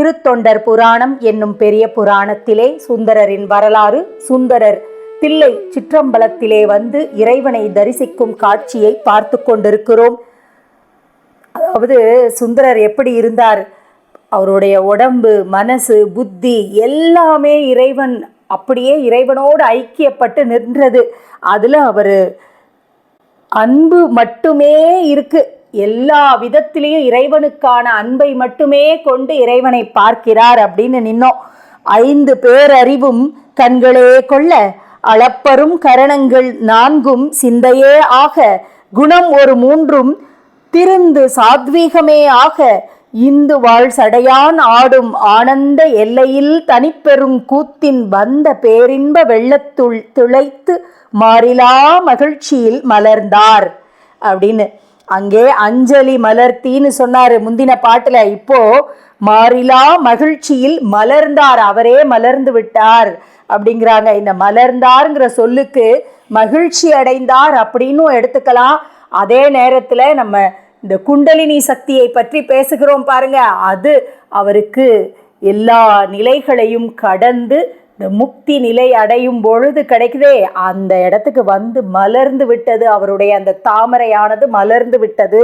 திருத்தொண்டர் புராணம் என்னும் பெரிய புராணத்திலே சுந்தரரின் வரலாறு சுந்தரர் தில்லை சிற்றம்பலத்திலே வந்து இறைவனை தரிசிக்கும் காட்சியை பார்த்து கொண்டிருக்கிறோம். அதாவது சுந்தரர் எப்படி இருந்தார்? அவருடைய உடம்பு மனசு புத்தி எல்லாமே இறைவன் அப்படியே இறைவனோடு ஐக்கியப்பட்டு நின்றது. அதில் அவர் அன்பு மட்டுமே இருக்குது எல்லா விதத்திலையும் இறைவனுக்கான அன்பை மட்டுமே கொண்டு இறைவனை பார்க்கிறார் அப்படின்னு நின்னோம். ஐந்து பேரறிவும் கண்களே கொள்ள அளப்பரும் கரணங்கள் நான்கும் சிந்தையே ஆக குணம் ஒரு மூன்றும் திருந்து சாத்வீகமே ஆக இந்து வாழ் சடையான் ஆடும் ஆனந்த எல்லையில் தனிப்பெரும் கூத்தின் வந்த பேரின்ப வெள்ளத்துள் துளைத்து மாறிலா மகிழ்ச்சியில் மலர்ந்தார் அப்படின்னு அங்கே அஞ்சலி மலர்த்தின்னு சொன்னாரு முந்தின பாட்டுல. இப்போ மாறிலா மகிழ்ச்சியில் மலர்ந்தார் அவரே மலர்ந்து விட்டார் அப்படிங்கிறாங்க. இந்த மலர்ந்தாருங்கிற சொல்லுக்கு மகிழ்ச்சி அடைந்தார் அப்படின்னும் எடுத்துக்கலாம். அதே நேரத்துல நம்ம இந்த குண்டலினி சக்தியை பற்றி பேசுகிறோம் பாருங்க. அது அவருக்கு எல்லா நிலைகளையும் கடந்து இந்த முக்தி நிலை அடையும் பொழுது கிடைக்குதே. அந்த இடத்துக்கு வந்து மலர்ந்து விட்டது அவருடைய அந்த தாமரையானது மலர்ந்து விட்டது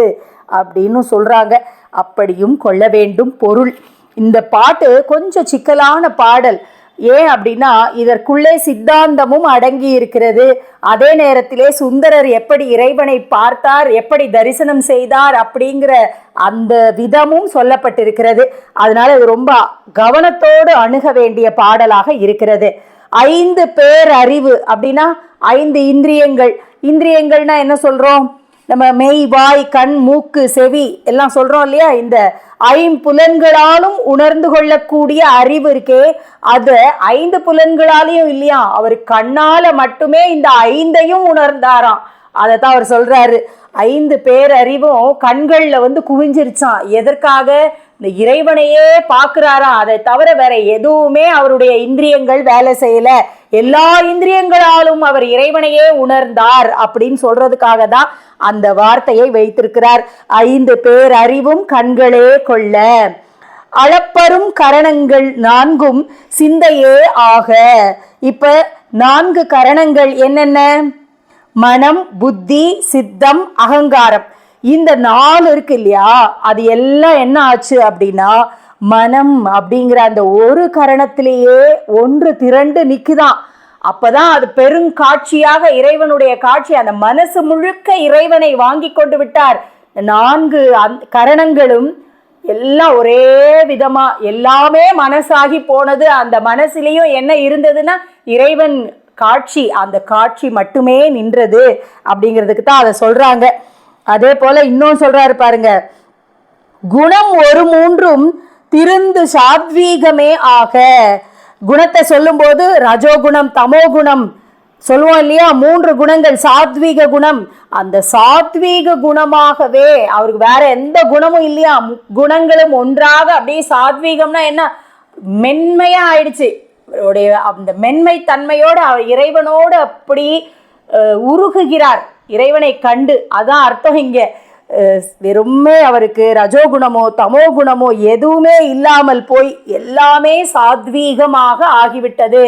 அப்படின்னு சொல்கிறாங்க அப்படியும் கொள்ள வேண்டும் பொருள். இந்த பாட்டு கொஞ்சம் சிக்கலான பாடல். ஏன் அப்படின்னா இதற்குள்ளே சித்தாந்தமும் அடங்கி இருக்கிறது. அதே நேரத்திலே சுந்தரர் எப்படி இறைவனை பார்த்தார் எப்படி தரிசனம் செய்தார் அப்படிங்கிற அந்த விதமும் சொல்லப்பட்டிருக்கிறது. அதனால இது ரொம்ப கவனத்தோடு அணுக வேண்டிய பாடலாக இருக்கிறது. ஐந்து பேர் அறிவு அப்படின்னா ஐந்து இந்திரியங்கள். இந்திரியங்கள்னா என்ன சொல்றோம்? நம்ம மெய் வாய் கண் மூக்கு செவி எல்லாம் சொல்றோம் இல்லையா? இந்த ஐம்புலன்களாலும் உணர்ந்து கொள்ளக்கூடிய அறிவு இருக்கே. அது ஐந்து புலன்களாலையும் இல்லையா? அவர் கண்ணால மட்டுமே இந்த ஐந்தையும் உணர்ந்தாராம். அதை தான் அவர் சொல்றாரு. ஐந்து பேரறிவும் கண்களில் வந்து குவிஞ்சிருச்சான் எதற்காக? இந்த இறைவனையே பார்க்குறாராம் அதை தவிர வேற எதுவுமே அவருடைய இந்திரியங்கள் வேலை செய்யல. எல்லா இந்திரியங்களாலும் அவர் இறைவனையே உணர்ந்தார் அப்படின்னு சொல்றதுக்காக தான் அந்த வார்த்தையை வைத்திருக்கிறார். ஐந்து பேர் அறிவும் கண்களே கொள்ள. அளப்பரும் கரணங்கள் நான்கும் சிந்தையே ஆக. இப்ப நான்கு கரணங்கள் என்னென்ன? மனம் புத்தி சித்தம் அகங்காரம். இந்த நாலு இருக்கு இல்லையா? அது எல்லாம் என்ன ஆச்சு அப்படின்னா மனம் அப்படிங்கிற அந்த ஒரு கரணத்திலேயே ஒன்று திரண்டு நிற்குதான் அப்பதான் அது பெருங்காட்சியாக இறைவனுடைய காட்சி அந்த மனசு முழுக்க இறைவனை வாங்கி கொண்டு விட்டார். நான்கு அந் கரணங்களும் எல்லாம் ஒரே விதமா எல்லாமே மனசாகி போனது. அந்த மனசுலேயும் என்ன இருந்ததுன்னா இறைவன் காட்சி அந்த காட்சி மட்டுமே நின்றது அப்படிங்கிறதுக்கு தான் அதை சொல்கிறாங்க அதே போல் இன்னும் சொல்கிறாரு பாருங்க. குணம் ஒரு மூன்றும் திருந்து சாத்வீகமே ஆக. குணத்தை சொல்லும்போது ரஜோகுணம் தமோகுணம் சொல்லுவோம் இல்லையா? மூன்று குணங்கள் சாத்வீக குணம். அந்த சாத்வீக குணமாகவே அவருக்கு வேற எந்த குணமும் இல்லையா? மு- குணங்களும் ஒன்றாக அப்படியே சாத்வீகம்னா என்ன? மென்மையா ஆயிடுச்சு. அவருடைய அந்த மென்மை தன்மையோடு அவர் இறைவனோடு அப்படி உருகுகிறார். இறைவனை கண்டு. அதான் அர்த்தம் இங்கே. வெறுமே அவருக்கு ரஜோகுணமோ தமோ குணமோ எதுவுமே இல்லாமல் போய் எல்லாமே சாத்வீகமாக ஆகிவிட்டது.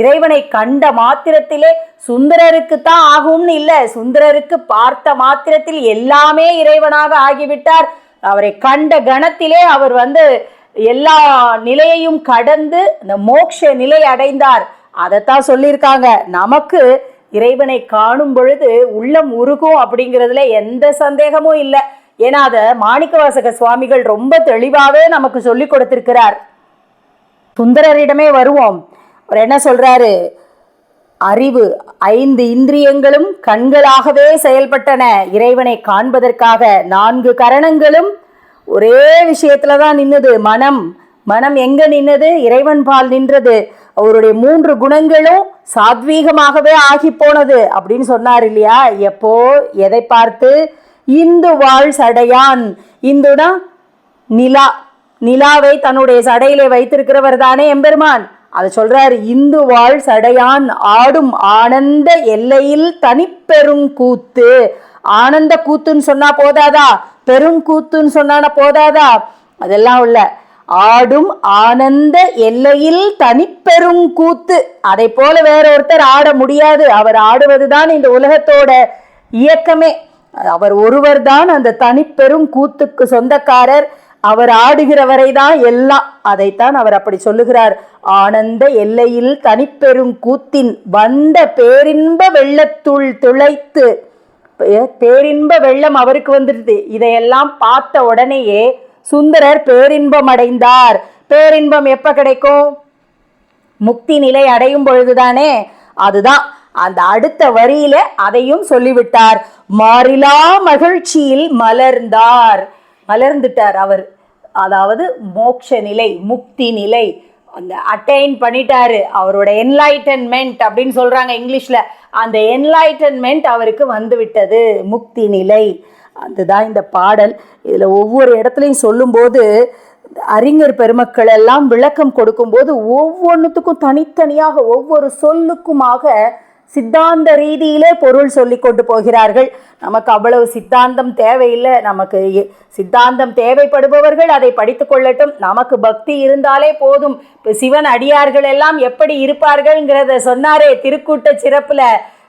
இறைவனை கண்ட மாத்திரத்திலே சுந்தரருக்கு தான் ஆகும்னு இல்லை. சுந்தரருக்கு பார்த்த மாத்திரத்தில் எல்லாமே இறைவனாக ஆகிவிட்டார். அவரை கண்ட கணத்திலே அவர் வந்து எல்லா நிலையையும் கடந்து இந்த மோட்ச நிலை அடைந்தார். அதைத்தான் சொல்லியிருக்காங்க. நமக்கு இறைவனை காணும் பொழுது உள்ளம் உருகும் அப்படிங்கிறதுல எந்த சந்தேகமும் இல்லை. ஏன்னா அதை மாணிக்கவாசக சுவாமிகள் ரொம்ப தெளிவாகவே நமக்கு சொல்லி கொடுத்திருக்கிறார். சுந்தரரிடமே வருவோம். அவர் என்ன சொல்றாரு? அறிவு ஐந்து இந்திரியங்களும் கண்களாகவே செயல்பட்டன. இறைவனை காண்பதற்காக நான்கு கரணங்களும் ஒரே விஷயத்துல தான் நின்னது. மனம் மனம் எங்க நின்னது? இறைவன் பால் நின்றது. அவருடைய மூன்று குணங்களும் சாத்வீகமாகவே ஆகி போனது அப்படின்னு சொன்னார் இல்லையா? எப்போ? எதை பார்த்து? இந்து வாழ் சடையான். இந்துனா நிலா. நிலாவை தன்னுடைய சடையிலே வைத்திருக்கிறவர் தானே எம்பெருமான். அதை சொல்றாரு இந்து வாழ் சடையான். ஆடும் ஆனந்த எல்லையில் தனிப்பெரும் கூத்து. ஆனந்த கூத்துன்னு சொன்னா போதாதா? பெரும் கூத்துன்னு சொன்னான போதாதா? அதெல்லாம் உள்ள ஆடும் ஆனந்த எல்லையில் தனிப்பெரும் கூத்து. அதை போல வேற ஒருத்தர் ஆட முடியாது. அவர் ஆடுவதுதான் இந்த உலகத்தோட இயக்கமே. அவர் ஒருவர் தான் அந்த தனிப்பெரும் கூத்துக்கு சொந்தக்காரர். அவர் ஆடுகிறவரை தான் எல்லாம். அதைத்தான் அவர் அப்படி சொல்லுகிறார். ஆனந்த எல்லையில் தனிப்பெரும் கூத்தின் வந்த பேரின்ப வெள்ளத்துள் துளைத்து. பேரின்ப வெள்ளம் அவருக்கு வந்துடுது. இதையெல்லாம் பார்த்த உடனேயே சுந்தரர் பேரின்பம் அடைந்தார். பேரின்பம் எப்ப கிடைக்கும்? முக்தி நிலை அடையும் பொழுதுதானே? அதுதான். அந்த அடுத்த வரியில அதையும் சொல்லிவிட்டார். மாறிலா மகிழ்ச்சியில் மலர்ந்தார். மலர்ந்துட்டார் அவர். அதாவது மோட்ச நிலை முக்தி நிலை. அந்த அட்டைன் பண்ணிட்டாரு. அவரோட என்லைட்டன்மெண்ட் அப்படின்னு சொல்றாங்க இங்கிலீஷ்ல. அந்த என்லைட்டன்மெண்ட் அவருக்கு வந்துவிட்டது முக்தி நிலை. அதுதான் இந்த பாடல். இதில் ஒவ்வொரு இடத்துலையும் சொல்லும்போது அறிஞர் பெருமக்கள் எல்லாம் விளக்கம் கொடுக்கும்போது ஒவ்வொன்றுத்துக்கும் தனித்தனியாக ஒவ்வொரு சொல்லுக்குமாக சித்தாந்த ரீதியிலே பொருள் சொல்லி கொண்டு போகிறார்கள். நமக்கு அவ்வளவு சித்தாந்தம் தேவையில்லை. நமக்கு சித்தாந்தம் தேவைப்படுபவர்கள் அதை படித்து கொள்ளட்டும். நமக்கு பக்தி இருந்தாலே போதும். இப்போ சிவன் அடியார்கள் எல்லாம் எப்படி இருப்பார்கள்ங்கிறத சொன்னாரே திருக்கூட்ட சிறப்பில்.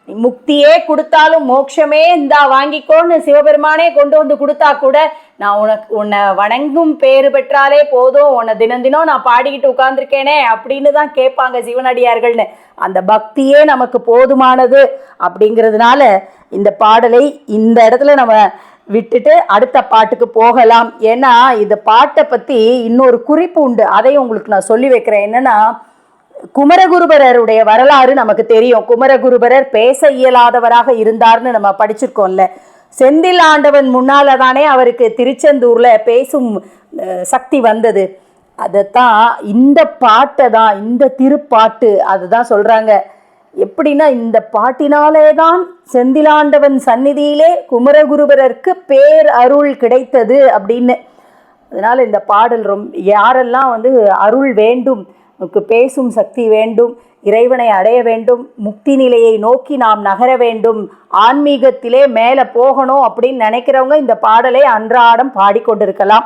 முக்தியே கொடுத்தாலும் மோட்சமே இந்தா வாங்கிக்கோன்னு சிவபெருமானே கொண்டு வந்து கொடுத்தா கூட நான் உனக்கு உன்னை வணங்கும் பேறு பெற்றாலே போதும். உன்னை தினம் தினம் நான் பாடிக்கிட்டு உட்காந்துருக்கேனே அப்படின்னு தான் கேட்பாங்க சிவனடியார்கள்னு. அந்த பக்தியே நமக்கு போதுமானது அப்படிங்கிறதுனால இந்த பாடலை இந்த இடத்துல நம்ம விட்டுட்டு அடுத்த பாட்டுக்கு போகலாம். ஏன்னா இந்த பாட்டை பற்றி இன்னொரு குறிப்பு உண்டு. அதையும் உங்களுக்கு நான் சொல்லி வைக்கிறேன். என்னென்னா குமரகுருபரருடைய வரலாறு நமக்கு தெரியும். குமரகுருபரர் பேச இயலாதவராக இருந்தார்னு நம்ம படிச்சிருக்கோம்ல. செந்தில் ஆண்டவன் முன்னால தானே அவருக்கு திருச்செந்தூர்ல பேசும் சக்தி வந்தது. அதைத்தான் இந்த பாட்டை தான் இந்த திருப்பாட்டு அதுதான் சொல்றாங்க. எப்படின்னா இந்த பாட்டினாலே தான் செந்திலாண்டவன் சந்நிதியிலே குமரகுருபரருக்கு பேர் அருள் கிடைத்தது அப்படின்னு. அதனால இந்த பாடல் ரொம்ப யாரெல்லாம் வந்து அருள் வேண்டும் உனக்கு பேசும் சக்தி வேண்டும் இறைவனை அடைய வேண்டும் முக்தி நிலையை நோக்கி நாம் நகர வேண்டும் ஆன்மீகத்திலே மேலே போகணும் அப்படின்னு நினைக்கிறவங்க இந்த பாடலை அன்றாடம் பாடிக்கொண்டிருக்கலாம்.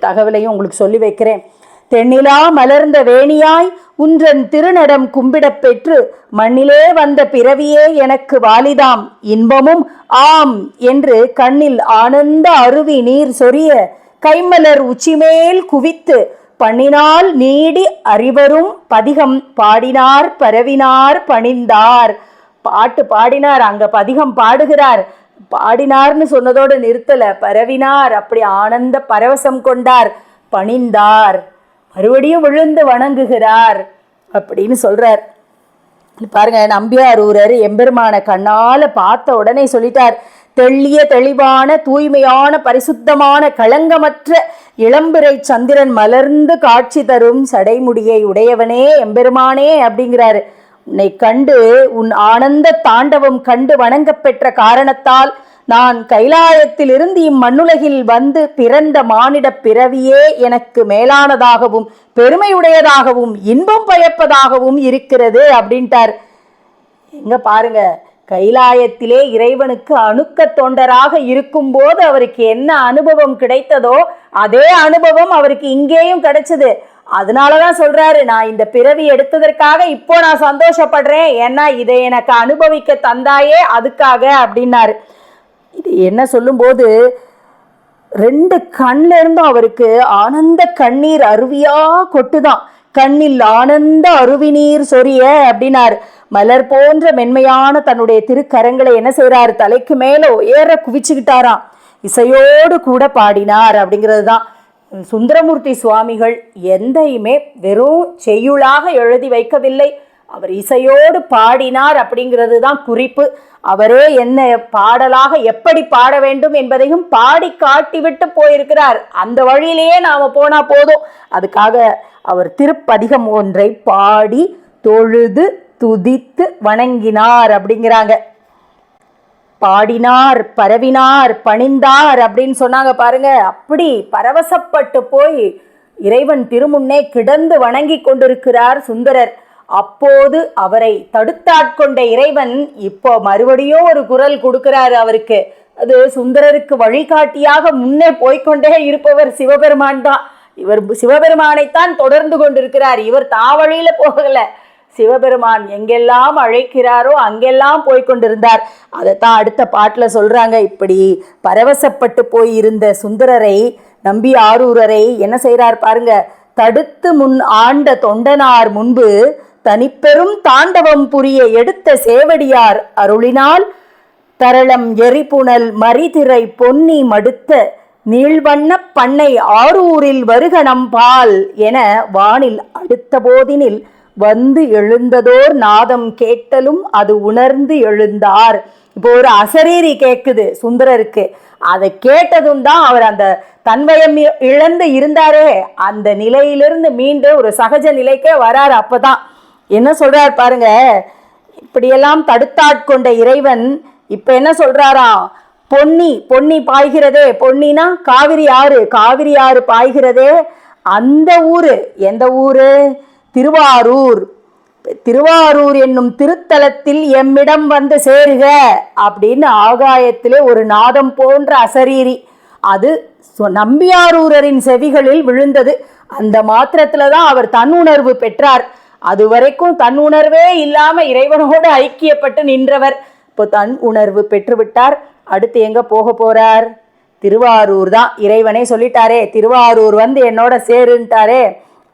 தகவலையும் உங்களுக்கு சொல்லி வைக்கிறேன். தென்னிலா மலர்ந்த வேணியாய் உன்றன் திருநடம் கும்பிடப் பெற்று மண்ணிலே வந்த பிறவியே எனக்கு வாலிதாம் இன்பமும் ஆம் என்று கண்ணில் ஆனந்த அருவி நீர் சொரிய கைமலர் உச்சிமேல் குவித்து பண்ணினால் நீடி அறிவரும் பதிகம் பாடினார் பரவினார் பணிந்தார். பாட்டு பாடினார் அங்க பதிகம் பாடுகிறார். பாடினார்னு சொன்னதோடு நிறுத்தல பரவினார் அப்படி ஆனந்த பரவசம் கொண்டார் பணிந்தார். மறுபடியும் விழுந்து வணங்குகிறார் அப்படின்னு சொல்றார். பாருங்க நம்பியாரூரர் எம்பெருமான கண்ணால பார்த்த உடனே சொல்லிட்டார் தெள்ளிய தெளிவான தூய்மையான பரிசுத்தமான களங்கமற்ற இளம்பிறை சந்திரன் மலர்ந்து காட்சி தரும் சடைமுடியை உடையவனே எம்பெருமானே அப்படிங்கிறாரு. உன்னை கண்டு உன் ஆனந்த தாண்டவம் கண்டு வணங்கப் பெற்ற காரணத்தால் நான் கைலாயத்திலிருந்து இம்மண்ணுலகில் வந்து பிறந்த மானிடப் பிறவியே எனக்கு மேலானதாகவும் பெருமையுடையதாகவும் இன்பம் பயப்பதாகவும் இருக்கிறது அப்படின்ட்டார். எங்க பாருங்க கைலாயத்திலே இறைவனுக்கு அணுக்க தொண்டராக இருக்கும்போது அவருக்கு என்ன அனுபவம் கிடைத்ததோ அதே அனுபவம் அவருக்கு இங்கேயும் கிடைச்சது. அதனாலதான் சொல்றாரு நான் இந்த பிறவி எடுத்ததற்காக இப்போ நான் சந்தோஷப்படுறேன். ஏன்னா இதை எனக்கு அனுபவிக்க தந்தாயே அதுக்காக அப்படின்னாரு. இது என்ன சொல்லும்போது ரெண்டு கண்ல இருந்தும் அவருக்கு ஆனந்த கண்ணீர் அருவியாக கொட்டுதான். கண்ணில் ஆனந்த அருவி நீர் சொரிய அப்படின்னார். மலர் போன்ற மென்மையான தன்னுடைய திருக்கரங்களை என்ன செய்றாரு? தலைக்கு மேலே உயர குவிச்சுக்கிட்டாராம். இசையோடு கூட பாடினார் அப்படிங்கிறது தான் சுந்தரமூர்த்தி சுவாமிகள் எந்தையுமே வெறும் செய்யுளாக எழுதி வைக்கவில்லை. அவர் இசையோடு பாடினார் அப்படிங்கிறது தான் குறிப்பு. அவரே என்ன பாடலாக எப்படி பாட வேண்டும் என்பதையும் பாடி காட்டிவிட்டு போயிருக்கிறார். அந்த வழியிலேயே நாம போனா போதும். அதுக்காக அவர் திருப்பதிகம் ஒன்றை பாடி தொழுது துதித்து வணங்கினார் அப்படிங்கிறாங்க. பாடினார் பரவினார் பணிந்தார் அப்படின்னு சொன்னாங்க பாருங்க. அப்படி பரவசப்பட்டு போய் இறைவன் திருமுன்னே கிடந்து வணங்கி கொண்டிருக்கிறார் சுந்தரர். அப்போது அவரை தடுத்தாட்கொண்ட இறைவன் இப்போ மறுபடியும் ஒரு குரல் கொடுக்கிறாரு அவருக்கு. அது சுந்தரருக்கு வழிகாட்டியாக முன்னே போய்கொண்டே இருப்பவர் சிவபெருமான் தான். இவர் சிவபெருமானைத்தான் தொடர்ந்து கொண்டிருக்கிறார். இவர் தாவழியில போகல. சிவபெருமான் எங்கெல்லாம் அழைக்கிறாரோ அங்கெல்லாம் போய் கொண்டிருந்தார். அதைத்தான் அடுத்த பாட்டில் சொல்கிறாங்க இப்படி பரவசப்பட்டு போய் இருந்த சுந்தரரை நம்பி ஆரூரரை என்ன செய்கிறார் பாருங்க. தடுத்து முன் ஆண்ட தொண்டனார் முன்பு தனிப்பெரும் தாண்டவம் புரிய எடுத்த சேவடியார் அருளினால் தரளம் எரிபுணல் மரிதிரை பொன்னி மடுத்த நீள்வண்ண பண்ணை ஆரூரில் வருகணம் பால் என வானில் அடுத்த போதினில் வந்து எழுந்ததோர் நாதம் கேட்டலும் அது உணர்ந்து எழுந்தார். இப்போ ஒரு அசரீரி கேட்குது சுந்தரருக்கு. அதை கேட்டதும் தான் அவர் அந்த தன்வயம் இழந்து இருந்தாரே. அந்த நிலையிலிருந்து மீண்டும் ஒரு சகஜ நிலைக்கே வராரு அப்பதான். என்ன சொல்றார் பாருங்க. இப்படியெல்லாம் தடுத்தாட்கொண்ட இறைவன் இப்ப என்ன சொல்றாராம்? பொன்னி பொன்னி பாய்கிறதே. பொன்னினா காவிரி ஆறு காவிரி ஆறு பாய்கிறதே. அந்த ஊரு எந்த ஊரு? திருவாரூர். திருவாரூர் என்னும் திருத்தலத்தில் எம்மிடம் வந்து சேருக அப்படின்னு ஆகாயத்திலே ஒரு நாதம் போன்ற அசரீரி. அது சு- நம்பியாரூரரின் செவிகளில் விழுந்தது. அந்த மாத்திரத்துல தான் அவர் தன்னுணர்வு பெற்றார். அது வரைக்கும் தன் உணர்வே இல்லாம இறைவனோடு ஐக்கியப்பட்டு நின்றவர். இப்போ தன் உணர்வு பெற்றுவிட்டார். அடுத்து எங்க போக போறார்? திருவாரூர் தான். இறைவனே சொல்லிட்டாரே திருவாரூர் வந்து என்னோட சேருன்ட்டாரே.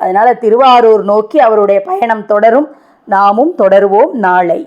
அதனால திருவாரூர் நோக்கி அவருடைய பயணம் தொடரும். நாமும் தொடருவோம் நாளை.